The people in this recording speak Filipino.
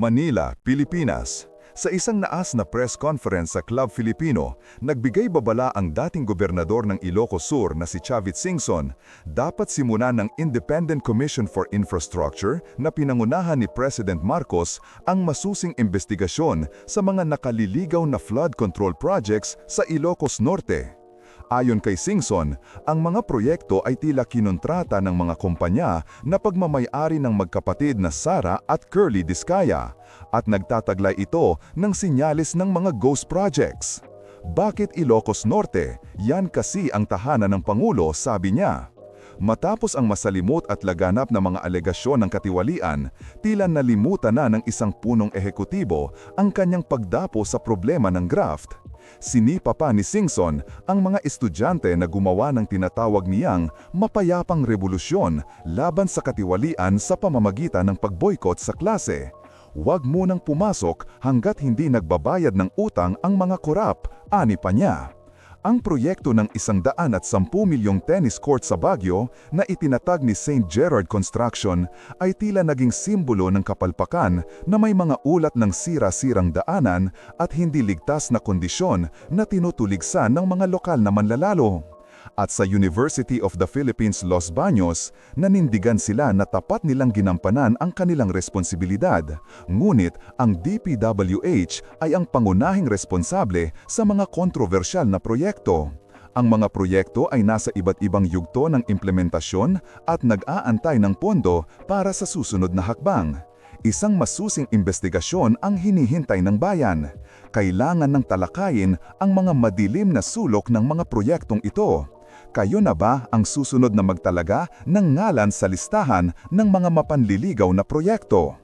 Manila, Pilipinas. Sa isang naas na press conference sa Club Filipino, nagbigay babala ang dating gobernador ng Ilocos Sur na si Chavit Singson, dapat simulan ng Independent Commission for Infrastructure na pinangunahan ni President Marcos ang masusing investigasyon sa mga nakaliligaw na flood control projects sa Ilocos Norte. Ayon kay Singson, ang mga proyekto ay tila kinontrata ng mga kumpanya na pagmamayari ng magkapatid na Sara at Curly Discaya at nagtataglay ito ng sinyalis ng mga ghost projects. Bakit Ilocos Norte? Yan kasi ang tahanan ng Pangulo, sabi niya. Matapos ang masalimot at laganap na mga alegasyon ng katiwalian, tila nalimutan na ng isang punong ehekutibo ang kanyang pagdapo sa problema ng graft. Sinipa pa ni Singson ang mga estudyante na gumawa ng tinatawag niyang mapayapang revolusyon laban sa katiwalian sa pamamagitan ng pagboykot sa klase. Huwag munang pumasok hanggat hindi nagbabayad ng utang ang mga korap, ani pa niya. Ang proyekto ng 110 milyong tennis court sa Baguio na itinatag ni St. Gerard Construction ay tila naging simbolo ng kapalpakan na may mga ulat ng sira-sirang daanan at hindi ligtas na kondisyon na tinutuligsan ng mga lokal na manlalalo. At sa University of the Philippines Los Baños, nanindigan sila na tapat nilang ginampanan ang kanilang responsibilidad. Ngunit ang DPWH ay ang pangunahing responsable sa mga kontrobersyal na proyekto. Ang mga proyekto ay nasa iba't ibang yugto ng implementasyon at nag-aantay ng pondo para sa susunod na hakbang. Isang masusing investigasyon ang hinihintay ng bayan. Kailangan ng talakayin ang mga madilim na sulok ng mga proyektong ito. Kayo na ba ang susunod na magtalaga ng ngalan sa listahan ng mga mapanliligaw na proyekto?